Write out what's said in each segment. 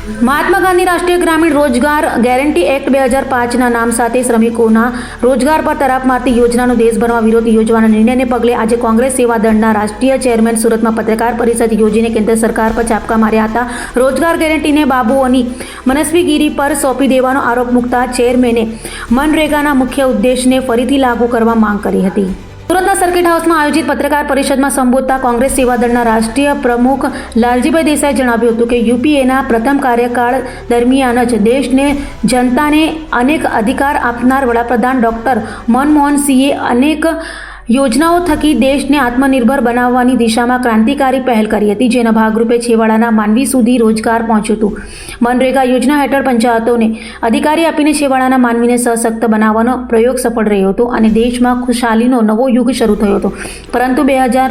મહાત્મા ગાંધી રાષ્ટ્રીય ગ્રામીણ રોજગાર ગેરંટી એક્ટ બે હજાર પાંચના નામ સાથે શ્રમિકોના રોજગાર પર તરાપ મારતી યોજનાનો દેશભરમાં વિરોધ યોજવાના નિર્ણયને પગલે આજે કોંગ્રેસ સેવા દળના રાષ્ટ્રીય ચેરમેન સુરતમાં પત્રકાર પરિષદ યોજીને કેન્દ્ર સરકાર પર ચાપકા માર્યા હતા. રોજગાર ગેરંટીને બાબુઓની મનસ્વીગીરી પર સોંપી દેવાનો આરોપ મૂકતા ચેરમેને મનરેગાના મુખ્ય ઉદ્દેશને ફરીથી લાગુ કરવા માંગ કરી હતી. સુરતના સર્કિટ હાઉસમાં આયોજિત પત્રકાર પરિષદમાં સંબોધતા કોંગ્રેસ સેવાદળના રાષ્ટ્રીય પ્રમુખ લાલજીભાઈ દેસાઈએ જણાવ્યું હતું કે યુપીએના પ્રથમ કાર્યકાળ દરમિયાન જ દેશને જનતાને અનેક અધિકાર આપનાર વડાપ્રધાન ડૉક્ટર મનમોહન સિંહે અનેક યોજનાઓ થકી દેશને આત્મનિર્ભર બનાવવાની દિશામાં ક્રાંતિકારી પહેલ કરી હતી, જેના ભાગરૂપે છેવાડાના માનવી સુધી રોજગાર પહોંચ્યું હતું. મનરેગા યોજના હેઠળ પંચાયતોને અધિકારી આપીને છેવાડાના માનવીને સશક્ત બનાવવાનો પ્રયોગ સફળ રહ્યો હતો અને દેશમાં ખુશાલીનો નવો યુગ શરૂ થયો હતો. પરંતુ બે હજાર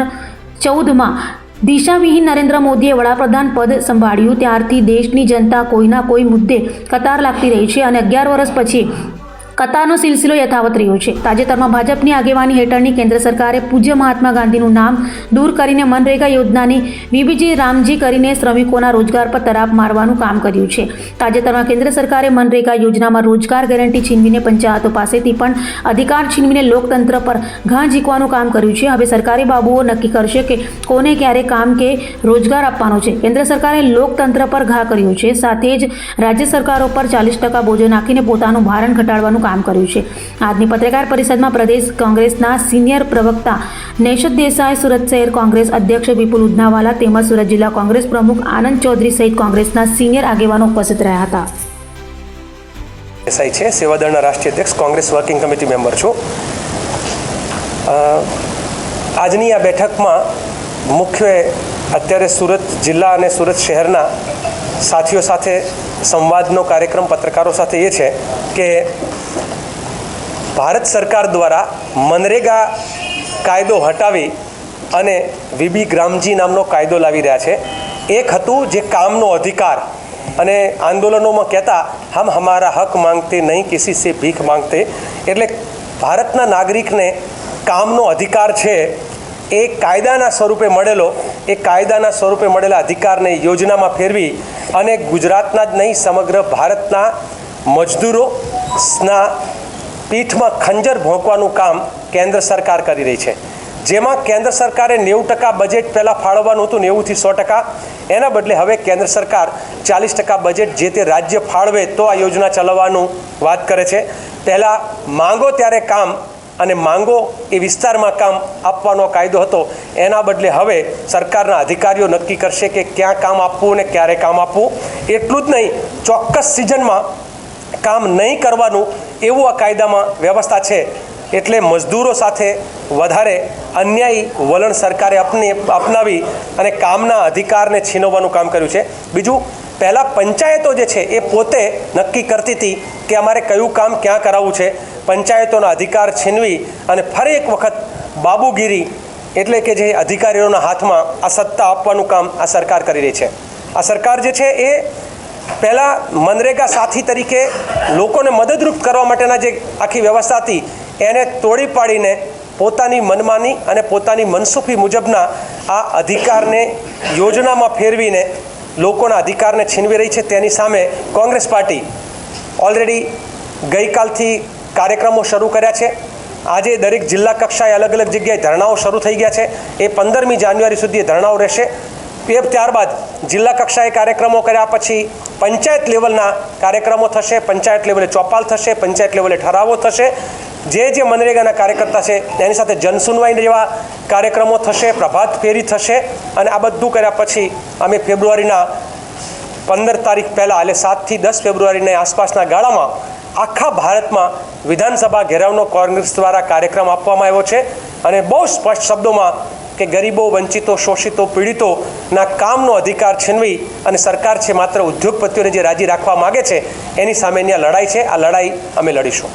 ચૌદમાં દિશાવિહીન નરેન્દ્ર મોદીએ વડાપ્રધાન પદ સંભાળ્યું, ત્યારથી દેશની જનતા કોઈના કોઈ મુદ્દે કતાર લાગતી રહી છે અને અગિયાર વર્ષ પછી કતારનો સિલસિલો યથાવત રહ્યો છે. તાજેતરમાં ભાજપની આગેવાની હેઠળની કેન્દ્ર સરકારે પૂજ્ય મહાત્મા ગાંધીનું નામ દૂર કરીને મનરેગા યોજનાની વીબીજી રામજી કરીને શ્રમિકોના રોજગાર પર તરાપ મારવાનું કામ કર્યું છે. તાજેતરમાં કેન્દ્ર સરકારે મનરેગા યોજનામાં રોજગાર ગેરંટી છીનવીને પંચાયતો પાસેથી પણ અધિકાર છીનવીને લોકતંત્ર પર ઘા ઝીકવાનું કામ કર્યું છે. હવે સરકારી બાબુઓ નક્કી કરશે કે કોને ક્યારે કામ કે રોજગાર આપવાનો છે. કેન્દ્ર સરકારે લોકતંત્ર પર ઘા કર્યું છે. સાથે જ રાજ્ય સરકારો પર ચાલીસ ટકા બોજો નાખીને પોતાનું ભારણ ઘટાડવાનું કામ કર્યું છે. આજની પત્રકાર પરિષદમાં પ્રદેશ કોંગ્રેસના સિનિયર પ્રવક્તા નૈશદ દેસાઈ, સુરત શહેર કોંગ્રેસ અધ્યક્ષ વિપુલ ઉધનાવાલા તેમજ સુરત જિલ્લા કોંગ્રેસ પ્રમુખ આનંદ ચૌધરી સહિત કોંગ્રેસના સિનિયર આગેવાનો ઉપસ્થિત રહ્યા હતા. દેસાઈ છે. સેવાદળના રાષ્ટ્રીય અધ્યક્ષ, કોંગ્રેસ વર્કિંગ કમિટી મેમ્બર છું. આજની આ બેઠકમાં મુખ્ય અત્યારે સુરત જિલ્લા અને સુરત શહેરના સાથીઓ સાથે સંવાદનો કાર્યક્રમ પત્રકારો સાથે એ છે કે ભારત સરકાર દ્વારા મનરેગા કાયદો હટાવી અને વીબી ગ્રામજી નામનો કાયદો લાવી રહ્યા છે. એક હતું જે કામનો અધિકાર અને આંદોલનોમાં કહેતા, હમ હમારા હક માંગતે નહીં, કિસી સે ભીખ માંગતે. એટલે ભારતના નાગરિકને કામનો અધિકાર છે એ કાયદાના સ્વરૂપે મળેલો, એ કાયદાના સ્વરૂપે મળેલા અધિકારને યોજનામાં ફેરવી અને ગુજરાતના જ નહીં, સમગ્ર ભારતના મજદૂરોના પીઠમાં ખંજર ભોંકવાનું કામ કેન્દ્ર સરકાર કરી રહી છે. જેમાં કેન્દ્ર સરકારે નેવું ટકા બજેટ પહેલાં ફાળવવાનું હતું, નેવુંથી સો ટકા. એના બદલે હવે કેન્દ્ર સરકાર ચાલીસ ટકા બજેટ જે તે રાજ્ય ફાળવે તો આ યોજના ચલાવવાનું વાત કરે છે. પહેલાં માંગો ત્યારે કામ અને માંગો એ વિસ્તારમાં કામ આપવાનો કાયદો હતો. એના બદલે હવે સરકારના અધિકારીઓ નક્કી કરશે કે ક્યાં કામ આપવું અને ક્યારે કામ આપવું. એટલું જ નહીં, ચોક્કસ સિઝનમાં કામ નહીં કરવાનું એવું આ કાયદામાં વ્યવસ્થા છે. એટલે મજદૂરો સાથે વધારે અન્યાયી વલણ સરકારે અપની, અપનાવી અને કામના અધિકારને છીનવવાનું કામ કર્યું છે. બીજું, પહેલાં પંચાયતો જે છે એ પોતે નક્કી કરતી હતી કે અમારે કયું કામ ક્યાં કરાવવું છે. પંચાયતોના અધિકાર છીનવી અને ફરી એક વખત બાબુગીરી એટલે કે જે અધિકારીઓના હાથમાં આ સત્તા આપવાનું કામ આ સરકાર કરી રહી છે. આ સરકાર જે છે એ પહેલાં મનરેગા સાથી તરીકે લોકોને મદદરૂપ કરવા માટેના જે આખી વ્યવસ્થા હતી, એને તોડી પાડીને પોતાની મનમાની અને પોતાની મનસુખી મુજબના આ અધિકારને યોજનામાં ફેરવીને લોકોના અધિકારને છીનવી રહી છે. તેની સામે કોંગ્રેસ પાર્ટી ઓલરેડી ગઈકાલથી કાર્યક્રમો શરૂ કર્યા છે. આજે દરેક જિલ્લા કક્ષાએ અલગ અલગ જગ્યાએ ધરણાઓ શરૂ થઈ ગયા છે. એ પંદરમી જાન્યુઆરી સુધી ધરણાઓ રહેશે. તે ત્યારબાદ જિલ્લા કક્ષાએ કાર્યક્રમો કર્યા પછી પંચાયત લેવલના કાર્યક્રમો થશે. પંચાયત લેવલે ચોપાલ થશે, પંચાયત લેવલે ઠરાવો થશે. જે જે મનરેગાના કાર્યકર્તા છે એની સાથે જનસુનવાઈ જેવા કાર્યક્રમો થશે, પ્રભાત ફેરી થશે અને આ બધું કર્યા પછી અમે ફેબ્રુઆરીના પંદર તારીખ પહેલાં, એટલે સાતથી દસ ફેબ્રુઆરીની આસપાસના ગાળામાં આખા ભારતમાં વિધાનસભા ઘેરાવનો કોંગ્રેસ દ્વારા કાર્યક્રમ આપવામાં આવ્યો છે અને બહુ સ્પષ્ટ શબ્દોમાં કે ગરીબો, વંચિતો, શોષિતો, પીડિતોના કામનો અધિકાર છીનવી અને સરકાર છે માત્ર ઉદ્યોગપતિઓને જે રાજી રાખવા માગે છે, એની સામેની આ લડાઈ છે. આ લડાઈ અમે લડીશું.